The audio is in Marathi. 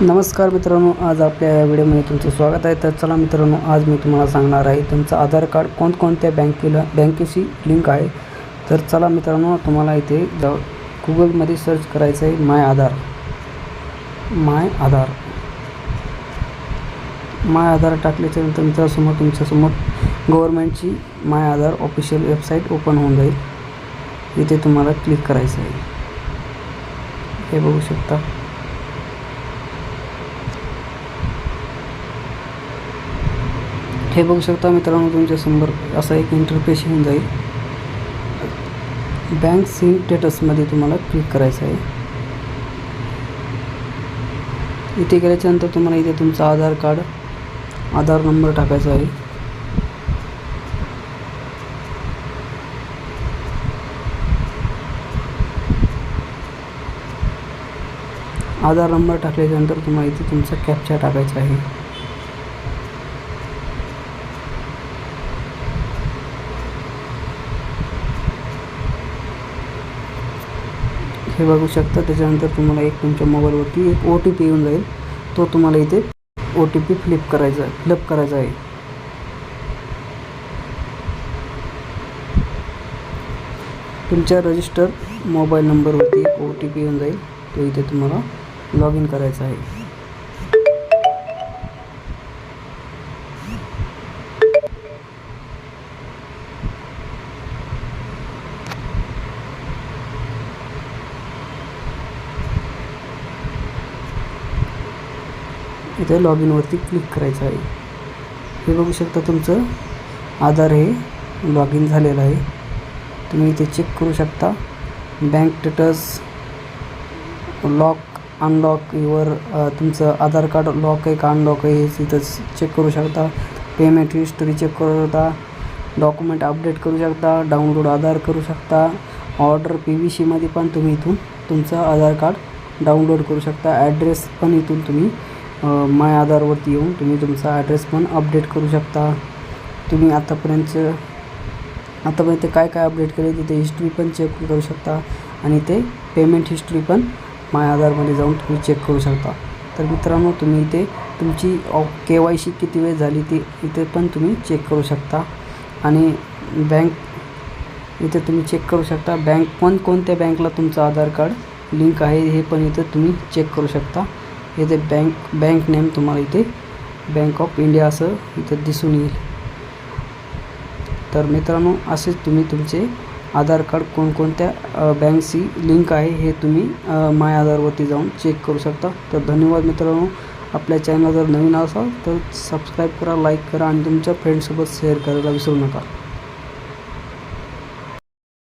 नमस्कार मित्रांनो आज आपल्या या व्हिडिओमध्ये तुमचं स्वागत आहे. तर चला मित्रांनो आज मी तुम्हाला सांगणार आहे तुमचं आधार कार्ड कोणकोणत्या बँकेला बँकेशी लिंक आहे. तर चला मित्रांनो तुम्हाला इथे जाऊ गुगलमध्ये सर्च करायचं आहे माय आधार माय आधार माय आधार टाकल्याच्यानंतर मित्रांसमोर तुमच्यासमोर गव्हर्मेंटची my Aadhaar official website open होऊन जाईल. इथे तुम्हाला क्लिक करायचं आहे. हे बघू शकता. हे बघू शकता मित्रांनो तुमच्यासमोर असा एक इंटरफेस येऊन जाईल. बँक सिम स्टेटसमध्ये तुम्हाला क्लिक करायचं आहे. इथे गेल्याच्यानंतर तुम्हाला इथे तुमचा आधार कार्ड आधार नंबर टाकायचा आहे. आधार नंबर टाकल्याच्यानंतर तुम्हाला इथे तुमचा कॅप्चा टाकायचा आहे. हे बघू शकता. त्याच्यानंतर तुम्हाला एक तुमच्या मोबाईलवरती एक ओ टी पी येऊन जाईल. तो तुम्हाला इथे ओ टी पी फ्लिप करायचा आहे फ्लिप करायचा आहे. तुमच्या रजिस्टर मोबाईल नंबरवरती एक ओ टी पी येऊन जाईल. तो इथे तुम्हाला लॉग इन करायचा आहे. इथे लॉग इनवरती क्लिक करायचं आहे. हे बघू शकता तुमचं आधार हे लॉग इन झालेलं आहे. तुम्ही इथे चेक करू शकता. Bank status lock unlock your तुमचं आधार कार्ड लॉक आहे का अनलॉक आहे हे तिथं चेक करू शकता. पेमेंट हिस्टरी चेक करू शकता. डॉक्युमेंट अपडेट करू शकता. डाउनलोड आधार करू शकता. ऑर्डर पी व्ही सीमध्ये पण तुम्ही इथून तुमचं आधार कार्ड डाउनलोड करू शकता. ॲड्रेस पण इथून तुम्ही माय आधारवरती येऊन तुम्ही तुमचा ॲड्रेस पण अपडेट करू शकता. तुम्ही आतापर्यंत आतापर्यंत काय काय अपडेट केले तिथे हिस्ट्री पण चेक करू शकता आणि ते पेमेंट हिस्ट्री पण माय आधारमध्ये जाऊन तुम्ही चेक करू शकता. तर मित्रांनो तुम्ही इथे तुमची के वाय सी किती वेळ झाली ती इथे पण तुम्ही चेक करू शकता. आणि बँक इथे तुम्ही चेक करू शकता. बँक पण कोणत्या बँकला तुमचं आधार कार्ड लिंक आहे हे पण इथं तुम्ही चेक करू शकता. इथे बँक बँक नेम तुम्हाला इथे बँक ऑफ इंडिया असं इथं दिसून येईल. तर मित्रांनो असेच तुम्ही तुमचे आधार कार्ड कोणकोणत्या बँकशी लिंक आहे हे तुम्ही माय आधारवरती जाऊन चेक करू शकता. तर धन्यवाद मित्रांनो. आपल्या चॅनल जर नवीन असाल तर सबस्क्राईब करा लाईक करा आणि तुमच्या फ्रेंडसोबत शेअर करायला विसरू नका.